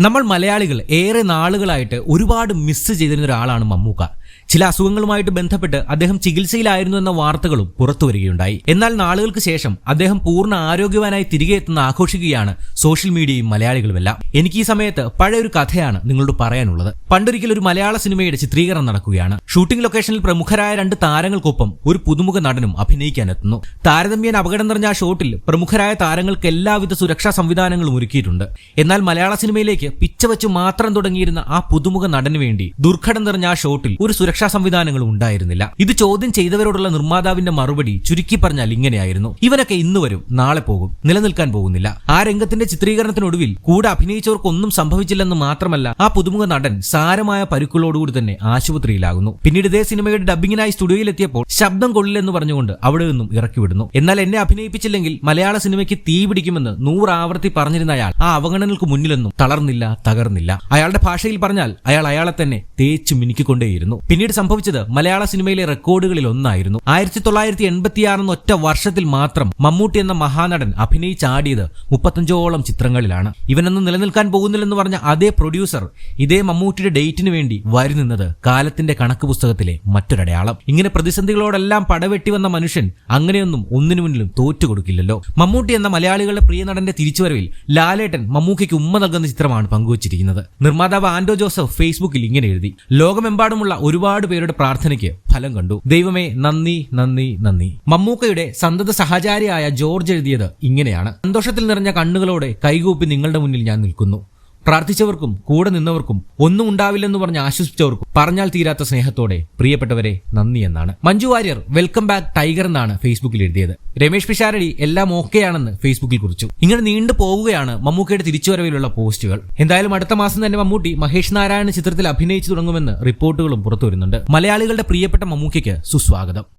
നമ്മൾ മലയാളികൾ ഏറെ നാളുകളായിട്ട് ഒരുപാട് മിസ് ചെയ്തിരുന്ന ഒരാളാണ് മമ്മൂക്ക. ചില അസുഖങ്ങളുമായിട്ട് ബന്ധപ്പെട്ട് അദ്ദേഹം ചികിത്സയിലായിരുന്നു എന്ന വാർത്തകളും പുറത്തു വരികയുണ്ടായി എന്നാൽ നാളുകൾക്ക് ശേഷം അദ്ദേഹം പൂർണ ആരോഗ്യവാനായി തിരികെ എത്തുന്ന ആഘോഷിക്കുകയാണ് സോഷ്യൽ മീഡിയയും മലയാളികളുമെല്ലാം. എനിക്ക് ഈ സമയത്ത് പഴയൊരു കഥയാണ് നിങ്ങളോട് പറയാനുള്ളത്. പണ്ടൊരിക്കൽ ഒരു മലയാള സിനിമയുടെ ചിത്രീകരണം നടക്കുകയാണ്. ഷൂട്ടിംഗ് ലൊക്കേഷനിൽ പ്രമുഖരായ രണ്ട് താരങ്ങൾക്കൊപ്പം ഒരു പുതുമുഖ നടനും അഭിനയിക്കാനെത്തുന്നു താരതമ്യേന അപകടം നിറഞ്ഞ ആ ഷോട്ടിൽ പ്രമുഖരായ താരങ്ങൾക്ക് എല്ലാവിധ സുരക്ഷാ സംവിധാനങ്ങളും ഒരുക്കിയിട്ടുണ്ട്. എന്നാൽ മലയാള സിനിമയിലേക്ക് പിച്ച വെച്ച് മാത്രം തുടങ്ങിയിരുന്ന ആ പുതുമുഖ നടന് വേണ്ടി ദുർഘടം നിറഞ്ഞ ആ ഷോട്ടിൽ ഒരു സുരക്ഷാ സംവിധാനങ്ങളും ഉണ്ടായിരുന്നില്ല. ഇത് ചോദ്യം ചെയ്തവരോടുള്ള നിർമ്മാതാവിന്റെ മറുപടി ചുരുക്കി പറഞ്ഞാൽ ഇങ്ങനെയായിരുന്നു. ഇവനൊക്കെ ഇന്ന് വരും നാളെ പോകും നിലനിൽക്കാൻ പോകുന്നില്ല. ആ രംഗത്തിന്റെ ചിത്രീകരണത്തിനൊടുവിൽ കൂടെ അഭിനയിച്ചവർക്കൊന്നും സംഭവിച്ചില്ലെന്ന് മാത്രമല്ല ആ പുതുമുഖ നടൻ സാരമായ പരുക്കളോടുകൂടി തന്നെ ആശുപത്രിയിലാകുന്നു. പിന്നീട് ഇതേ സിനിമയുടെ ഡബിങ്ങിനായി സ്റ്റുഡിയോയിലെത്തിയപ്പോൾ ശബ്ദം കൊള്ളില്ലെന്ന് പറഞ്ഞുകൊണ്ട് അവിടെ നിന്നും ഇറക്കിവിടുന്നു. എന്നാൽ എന്നെ അഭിനയിപ്പിച്ചില്ലെങ്കിൽ മലയാള സിനിമയ്ക്ക് തീ പിടിക്കുമെന്ന് നൂറാവർത്തി പറഞ്ഞിരുന്ന അയാൾ ആ അവഗണനകൾക്ക് മുന്നിലൊന്നും തളർന്നില്ല തകർന്നില്ല. അയാളുടെ ഭാഷയിൽ പറഞ്ഞാൽ അയാൾ അയാളെ തന്നെ തേച്ചു മിനുക്കിക്കൊണ്ടേയിരുന്നു. പിന്നീട് സംഭവിച്ചത് മലയാള സിനിമയിലെ റെക്കോർഡുകളിൽ ഒന്നായിരുന്നു. ആയിരത്തി തൊള്ളായിരത്തി എൺപത്തിയാറ് എന്ന ഒറ്റ വർഷത്തിൽ മാത്രം മമ്മൂട്ടി എന്ന മഹാനടൻ അഭിനയിച്ചാടിയത് മുപ്പത്തഞ്ചോളം ചിത്രങ്ങളിലാണ്. ഇവനൊന്നും നിലനിൽക്കാൻ പോകുന്നില്ലെന്ന് പറഞ്ഞ അതേ പ്രൊഡ്യൂസർ ഇതേ മമ്മൂട്ടിയുടെ ഡേറ്റിന് വേണ്ടി വരി നിന്നത് കാലത്തിന്റെ കണക്ക് പുസ്തകത്തിലെ മറ്റൊരടയാളം. ഇങ്ങനെ പ്രതിസന്ധികളോടെല്ലാം പടവെട്ടി വന്ന മനുഷ്യൻ അങ്ങനെയൊന്നും ഒന്നിനു മുന്നിലും തോറ്റുകൊടുക്കില്ലല്ലോ. മമ്മൂട്ടി എന്ന മലയാളികളുടെ പ്രിയ നടന്റെ തിരിച്ചുവരവിൽ ലാലേട്ടൻ മമ്മൂക്കയ്ക്ക് ഉമ്മ നൽകുന്ന ചിത്രമാണ് പങ്കുവച്ചിരിക്കുന്നത്. നിർമ്മാതാവ് ആൻഡോ ജോസഫ് ഫേസ്ബുക്കിൽ ഇങ്ങനെ എഴുതി ലോകമെമ്പാടുമുള്ള ഒരുപാട് പേരുടെ പ്രാർത്ഥനയ്ക്ക് ഫലം കണ്ടു. ദൈവമേ നന്ദി നന്ദി നന്ദി. മമ്മൂക്കയുടെ സന്തത സഹചാരിയായ ജോർജ് എഴുതിയത് ഇങ്ങനെയാണ്. സന്തോഷത്തിൽ നിറഞ്ഞ കണ്ണുകളോടെ കൈകൂപ്പി നിങ്ങളുടെ മുന്നിൽ ഞാൻ നിൽക്കുന്നു. പ്രാർത്ഥിച്ചവർക്കും കൂടെ നിന്നവർക്കും ഒന്നും ഉണ്ടാവില്ലെന്ന് പറഞ്ഞ് ആശ്വസിച്ചവർക്കും പറഞ്ഞാൽ തീരാത്ത സ്നേഹത്തോടെ പ്രിയപ്പെട്ടവരെ നന്ദി എന്നാണ്. Manju Warrier welcome back tiger എന്നാണ് ഫേസ്ബുക്കിൽ എഴുതിയത്. രമേശ് പിഷാരടി എല്ലാം ഓക്കെയാണെന്ന് ഫേസ്ബുക്കിൽ കുറിച്ചു. ഇങ്ങനെ നീണ്ടു പോവുകയാണ് മമ്മൂക്കയുടെ തിരിച്ചുവരവിലുള്ള പോസ്റ്റുകൾ. എന്തായാലും അടുത്ത മാസം തന്നെ മമ്മൂട്ടി മഹേഷ് നാരായണ ചിത്രത്തിൽ അഭിനയിച്ചു തുടങ്ങുമെന്ന് റിപ്പോർട്ടുകളും പുറത്തുവരുന്നുണ്ട് മലയാളികളുടെ പ്രിയപ്പെട്ട മമ്മൂക്കയ്ക്ക് സുസ്വാഗതം.